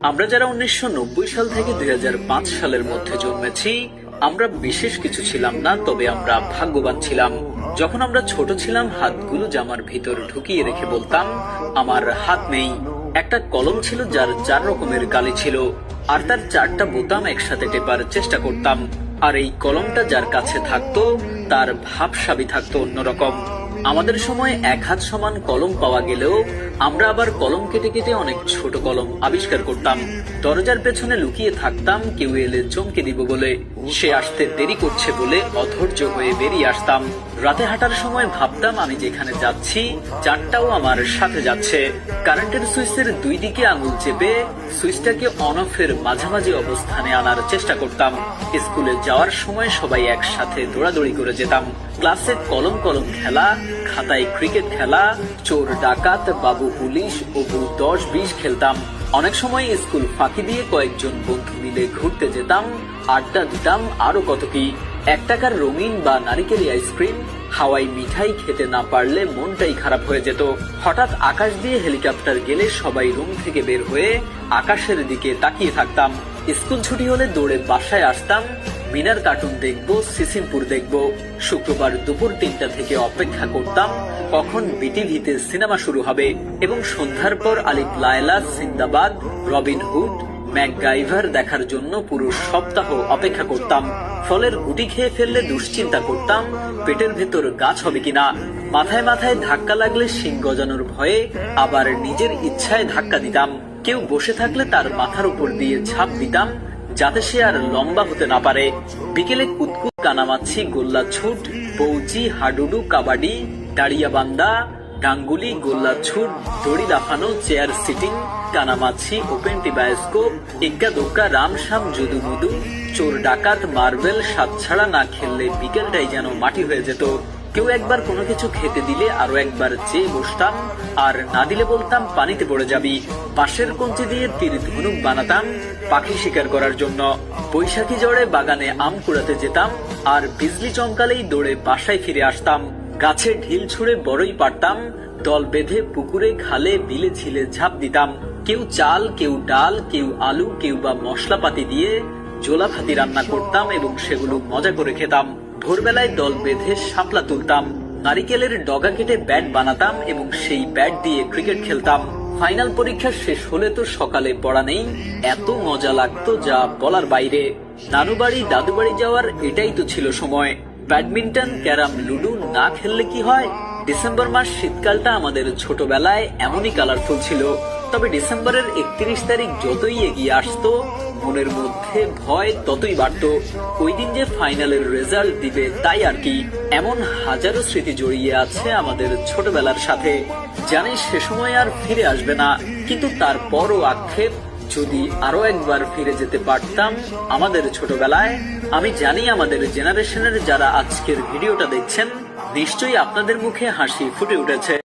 আমরা যারা উনিশশো সাল থেকে দুই সালের মধ্যে জন্মেছি, আমরা বিশেষ কিছু ছিলাম না, তবে আমরা ভাগ্যবান ছিলাম। যখন আমরা ছোট ছিলাম, হাতগুলো জামার ভিতর ঢুকিয়ে রেখে বলতাম, আমার হাত নেই। একটা কলম ছিল যার চার রকমের গালি ছিল, আর তার চারটা বোতাম একসাথে টেপার চেষ্টা করতাম। আর এই কলমটা যার কাছে থাকতো, তার ভাবসাবি থাকতো অন্যরকম। আমাদের সময় এক হাত সমান কলম পাওয়া গেলেও আমরা আবার কলম কেটে কেটে অনেক ছোট কলম আবিষ্কার করতাম। দরজার পেছনে লুকিয়ে থাকতাম, কেউ এলে চমকে দিব বলে। সে আসতে দেরি করছে বলে অধৈর্য হয়ে বেরিয়ে আসতাম। রাতে হাঁটার সময় ভাবতাম আমি যেখানে যাচ্ছি, চারটাও আমার সাথে যাচ্ছে। কারেন্টের সুইচের দুই দিকে আঙুল চেপে সুইচটাকে অন মাঝামাঝি অবস্থানে আনার চেষ্টা করতাম। স্কুলে যাওয়ার সময় সবাই একসাথে দৌড়াদৌড়ি করে যেতাম। ক্লাসে কলম কলম খেলা, খাতায় ক্রিকেট খেলা, চোর ডাকাত, বাবু পুলিশ ও দশ, বিশ খেলতাম। অনেক সময় স্কুল ফাঁকি দিয়ে কয়েকজন বন্ধু মিলে ঘুরতে যেতাম, আড্ডা দিতাম, আরও কত কি। এক টাকার রঙিন বা নারিকেলি আইসক্রিম হাওয়াই মিঠাই খেতে না পারলে মনটাই খারাপ হয়ে যেত। হঠাৎ আকাশ দিয়ে হেলিকপ্টার গেলে সবাই রুম থেকে বের হয়ে আকাশের দিকে তাকিয়ে থাকতাম। স্কুল ছুটি হলে দৌড়ে বাসায় আসতাম। মিনার কার্টুন দেখব, সিসিমপুর দেখব। শুক্রবার দুপুর তিনটা থেকে অপেক্ষা করতাম, কখন বিটিভিতে সিনেমা শুরু হবে এবং সন্ধ্যার পর Alif, Laila Sinbad Robin Hood, MacGyver দেখার জন্য পুরো সপ্তাহ অপেক্ষা করতাম। ফলের গুটি খেয়ে ফেললে দুশ্চিন্তা করতাম, পেটের ভেতর গাছ হবে কিনা। মাথায় মাথায় ধাক্কা লাগলে শিং গজানোর ভয়ে আবার নিজের ইচ্ছায় ধাক্কা দিতাম। কেউ বসে থাকলে তার মাথার উপর দিয়ে ছাপ দিতাম, যাতে সে আর লম্বা হতে না পারে। বিকেলে কুতকুত কানামাছি গোল্লা ছুট বৌচি হাডুডু, কাবাডি, দাঁড়িয়া বান্দা, ডাঙ্গুলি, গোল্লা ছুট, দড়ি লাফানো, চেয়ার সিটিং কানামাছি ওপেন টিবায়োস্কোপ ইজ্ঞা দোক্কা রামশ্যাম যদু মধু, চোর ডাকাত, মার্বেল সাত ছাড়া না খেললে বিকেলটাই যেন মাটি হয়ে যেত। কেউ একবার কোনো কিছু খেতে দিলে আরও একবার চেয়ে বসতাম, আর না দিলে বলতাম, পানিতে পড়ে যাবি। পাশের কঞ্চি দিয়ে তীর ধনুক বানাতাম, পাখি শিকার করার জন্য। বৈশাখী জড়ে বাগানে আম কুড়াতে যেতাম, আর বিজলি চমকালেই দৌড়ে বাসায় ফিরে আসতাম। গাছে ঢিল ছুঁড়ে বড়ই পারতাম, দল বেঁধে পুকুরে খালে বিলে ছিলে ঝাঁপ দিতাম। কেউ চাল, কেউ ডাল, কেউ আলু, কেউ বা মশলাপাতি দিয়ে জোলা ভাতি রান্না করতাম এবং সেগুলো মজা করে খেতাম। ভোরবেলায় দল বেঁধে শাপলা তুলতাম। নারিকেলের ডগা কেটে ব্যাট বানাতাম এবং সেই ব্যাট দিয়ে ক্রিকেট খেলতাম। ফাইনাল পরীক্ষা শেষ হলে তো সকালে পড়া নেই। এত মজা লাগতো যা বলার বাইরে। নানু বাড়ি দাদু বাড়ি যাওয়ার এটাই তো ছিল সময়। ব্যাডমিন্টন, ক্যারাম, লুডু না খেললে কি হয়? ডিসেম্বর মাস শীতকালটা আমাদের ছোটবেলায় এমনই কালারফুল ছিল। তবে ডিসেম্বরের একত্রিশ তারিখ যতই এগিয়ে আসতো মনের মধ্যে ভয় ততই বাড়ত ওই দিন যে ফাইনালের রেজাল্ট দিবে তাই আর কি। এমন হাজারো স্মৃতি জড়িয়ে আছে আমাদের ছোটবেলার সাথে। জানি সে সময় আর ফিরে আসবে না, কিন্তু তারপরও আক্ষেপ, যদি আরও একবার ফিরে যেতে পারতাম আমাদের ছোটবেলায়, আমি জানি আমাদের জেনারেশনের যারা আজকের ভিডিওটা দেখছেন, নিশ্চয়ই আপনাদের মুখে হাসি ফুটে উঠেছে।